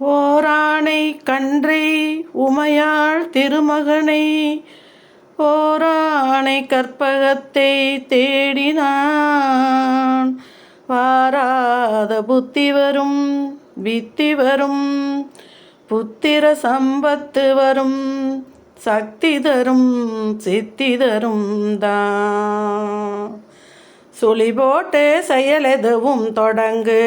ஓராணை கன்றை உமையாள் திருமகனை ஓராணை கற்பகத்தை தேடினான். வாராத புத்தி வரும் வித்தி வரும் புத்திர சம்பத்து வரும் சக்தி தரும் சித்தி தரும் தான். சுழி போட்டு செயலெதுவும் தொடங்கு.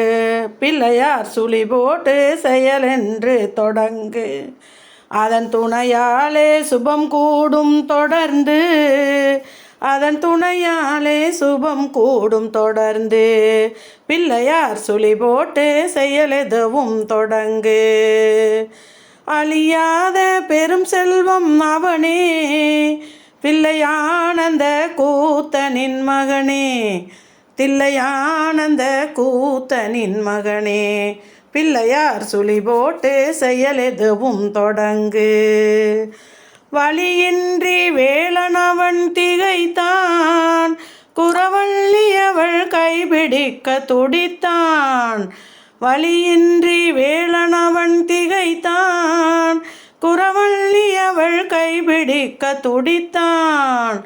பிள்ளையார் சுழி போட்டு செயலென்று தொடங்கு. அதன் துணையாலே சுபம் கூடும் தொடர்ந்து. அதன் துணையாலே சுபம் கூடும் தொடர்ந்து. பிள்ளையார் சுழி போட்டு செயலெதுவும் தொடங்கு. அழியாத பெரும் செல்வம் அவனே. தில்லையானந்த கூத்தனின் மகனே தில்லையானந்த கூத்தனின் மகனே பிள்ளையார் சுழி போட்டு செயல் எதுவும் தொடங்கு. வழியின்றி வேளனவன் திகைத்தான் குறவள்ளி அவள் கைபிடிக்க துடித்தான். வழியின்றி வேளனவன் திகைத்தான் குறவள்ளி அவள் கைபிடிக்க துடித்தான்.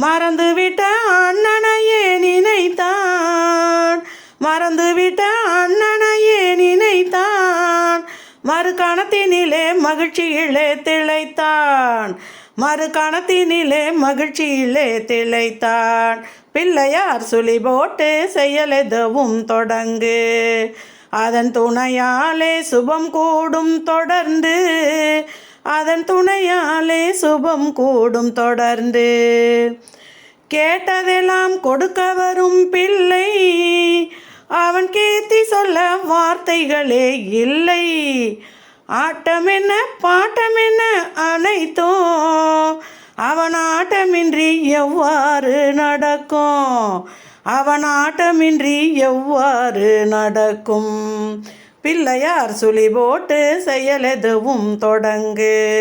மறந்துவிட்ட அண்ணனையே நினைத்தான். மறந்துவிட்ட அண்ணனையே நினைத்தான். மறு கணத்தினிலே மகிழ்ச்சியிலே திளைத்தான். மறு கணத்தினிலே மகிழ்ச்சியிலே திளைத்தான். பிள்ளையார் சுழி போட்டு செயல் தொடங்கு. அதன் துணையாலே சுபம் கூடும் தொடர்ந்து அதன் துணையாலே சுபம் கூடும் தொடர்ந்து. கேட்டதெல்லாம் கொடுக்க வரும் பிள்ளை அவன் கேத்தி சொல்ல வார்த்தைகளே இல்லை. ஆட்டம் என்ன பாட்டம் என்ன அனைத்தோ அவன் ஆட்டமின்றி எவ்வாறு நடக்கும்? அவன் ஆட்டமின்றி எவ்வாறு நடக்கும்? பிள்ளையார் சுழி போட்டு செயலெதுவும் தொடங்கு.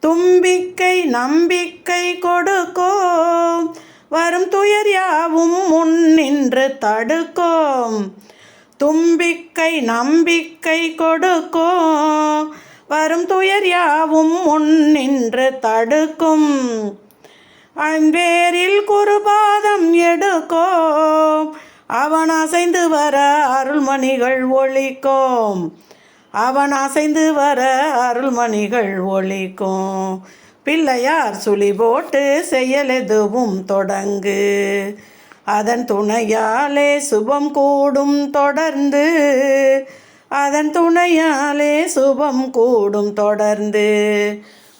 தும்பிக்கை நம்பிக்கை கொடுக்கோம். வரும் துயர் யாவும் முன் நின்று தடுக்கோம். தும்பிக்கை நம்பிக்கை கொடுக்கோம். வரும் துயர் யாவும் முன் நின்று தடுக்கும். அன்பேரில் குரு அவன் அசைந்து வர அருள்மணிகள் ஒழிக்கும். அவன் அசைந்து வர அருள்மணிகள் ஒழிக்கும். பிள்ளையார் சுழி போட்டு செயலெதுவும் தொடங்கு. அதன் துணையாலே சுபம் கூடும் தொடர்ந்து. அதன் துணையாலே சுபம் கூடும் தொடர்ந்து.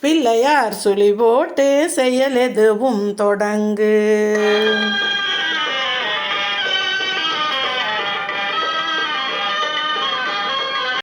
பிள்ளையார் சுழி போட்டு செயலெதுவும் தொடங்கு.